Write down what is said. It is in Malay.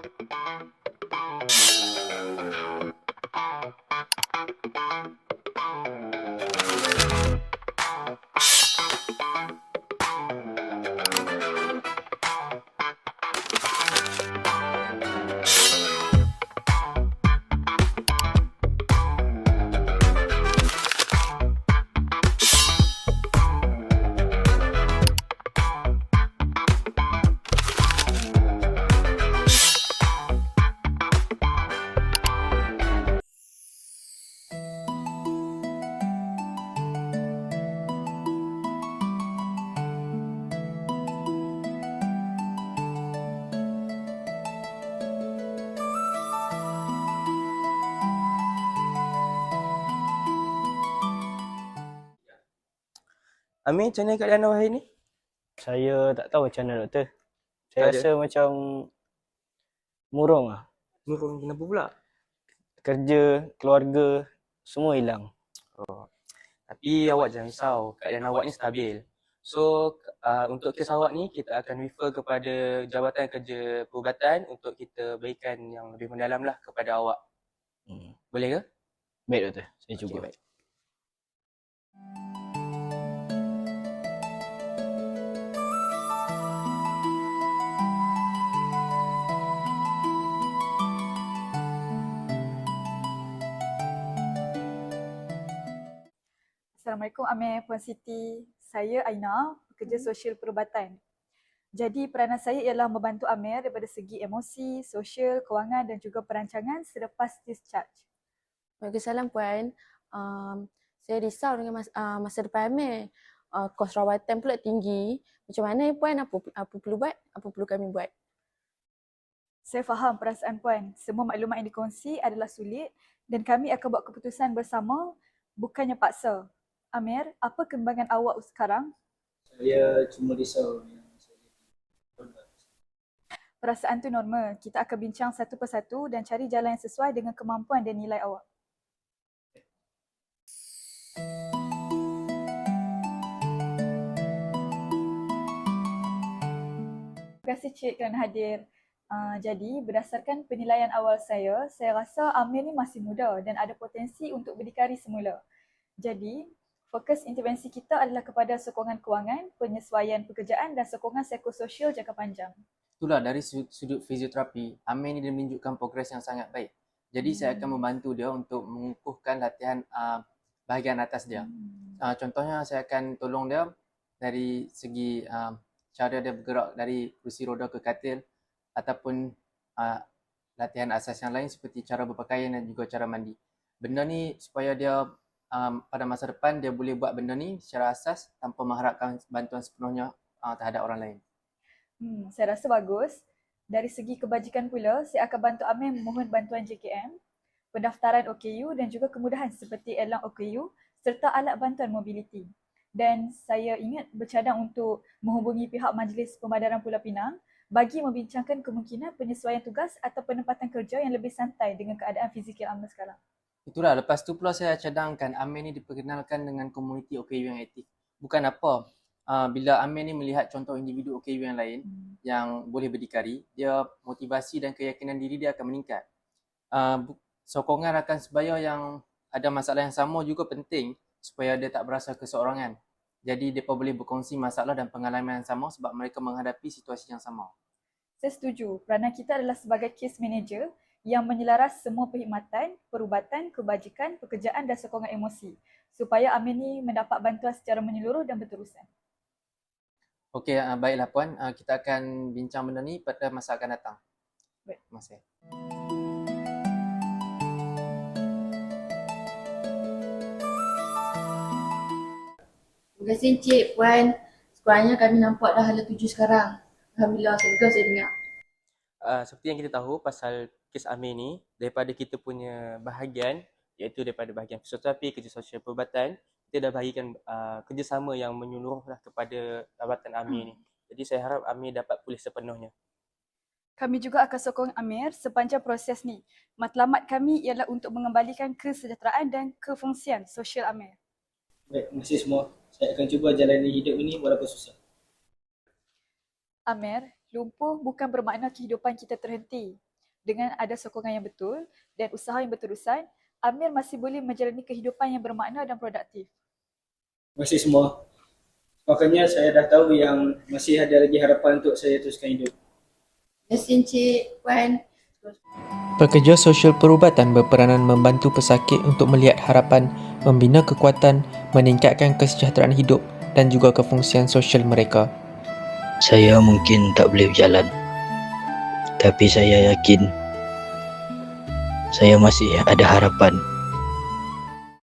Thank you. Amir, macam mana keadaan awak hari ni? Saya tak tahu macam mana doktor. Saya Tak ada? rasa macam murung lah. Murung kenapa pula? Kerja, keluarga, semua hilang. Tapi awak jangan risau, keadaan awak ni stabil. So, uh, untuk kes awak ni, kita akan refer kepada Jabatan Kerja Perubatan untuk kita berikan yang lebih mendalam lah kepada awak. Hmm. Boleh ke? Baik doktor, saya Okey, cuba. baik. Assalamualaikum Amir Puan Siti. Saya Aina, pekerja sosial perubatan. Jadi peranan saya ialah membantu Amir daripada segi emosi, sosial, kewangan dan juga perancangan selepas discharge. Waalaikumsalam Puan. Um, saya risau dengan mas, uh, masa depan Amir. Uh, kos rawatan pula tinggi. Macam mana ya Puan? Apa, apa perlu buat? Apa perlu kami buat? Saya faham perasaan Puan. Semua maklumat yang dikongsi adalah sulit dan kami akan buat keputusan bersama bukannya paksa. Amir, apa kembangan awak sekarang? Saya cuma risau yang saya Perasaan tu normal. Kita akan bincang satu persatu dan cari jalan yang sesuai dengan kemampuan dan nilai awak. Terima kasih Cik kerana hadir. Uh, jadi berdasarkan penilaian awal saya, saya rasa Amir ni masih muda dan ada potensi untuk berdikari semula. Jadi, fokus intervensi kita adalah kepada sokongan kewangan, penyesuaian pekerjaan dan sokongan psikososial jangka panjang. Itulah dari sudut, sudut fizioterapi, Amir ni dia menunjukkan progres yang sangat baik. Jadi saya akan membantu dia untuk mengukuhkan latihan uh, bahagian atas dia. Uh, contohnya saya akan tolong dia dari segi uh, cara dia bergerak dari kursi roda ke katil ataupun uh, latihan asas yang lain seperti cara berpakaian dan juga cara mandi. Benda ni supaya dia um, pada masa depan dia boleh buat benda ni secara asas tanpa mengharapkan bantuan sepenuhnya uh, terhadap orang lain. Hmm, saya rasa bagus. Dari segi kebajikan pula, saya akan bantu Amir memohon bantuan JKM, pendaftaran OKU dan juga kemudahan seperti elang OKU serta alat bantuan mobiliti. Dan saya ingat bercadang untuk menghubungi pihak Majlis Pemadaran Pulau Pinang bagi membincangkan kemungkinan penyesuaian tugas atau penempatan kerja yang lebih santai dengan keadaan fizikal Amir sekarang. Itulah, lepas tu pula saya cadangkan Amir ni diperkenalkan dengan komuniti OKU yang aktif. Bukan apa, uh, bila Amir ni melihat contoh individu OKU yang lain Hmm. yang boleh berdikari, dia motivasi dan keyakinan diri dia akan meningkat. Uh, sokongan rakan sebaya yang ada masalah yang sama juga penting supaya dia tak berasa keseorangan. Jadi mereka boleh berkongsi masalah dan pengalaman yang sama sebab mereka menghadapi situasi yang sama. Saya setuju. Peranan kita adalah sebagai case manager yang menyelaras semua perkhidmatan, perubatan, kebajikan, pekerjaan dan sokongan emosi supaya Amir ni mendapat bantuan secara menyeluruh dan berterusan. Okey, uh, baiklah Puan. Uh, kita akan bincang benda ni pada masa akan datang. Baik. Terima kasih. Terima kasih Encik Puan. Sekurangnya kami nampak dah hala tuju sekarang. Alhamdulillah, saya lega saya dengar. Uh, seperti yang kita tahu pasal kes Amir ni, daripada kita punya bahagian, iaitu daripada bahagian fisioterapi, kerja sosial perubatan, kita dah bahagikan uh, kerjasama yang menyeluruh lah kepada jabatan Amir ni. Jadi saya harap Amir dapat pulih sepenuhnya. Kami juga akan sokong Amir sepanjang proses ni. Matlamat kami ialah untuk mengembalikan kesejahteraan dan kefungsian sosial Amir. Baik, terima kasih semua. Saya akan cuba jalani hidup ini walaupun susah. Amir, lumpuh bukan bermakna kehidupan kita terhenti. Dengan ada sokongan yang betul dan usaha yang berterusan, Amir masih boleh menjalani kehidupan yang bermakna dan produktif. Terima kasih semua. Makanya saya dah tahu yang masih ada lagi harapan untuk saya teruskan hidup. Terima kasih Encik Puan. Pekerja sosial perubatan berperanan membantu pesakit untuk melihat harapan, membina kekuatan, meningkatkan kesejahteraan hidup dan juga kefungsian sosial mereka. Saya mungkin tak boleh berjalan. Tapi saya yakin saya masih ada harapan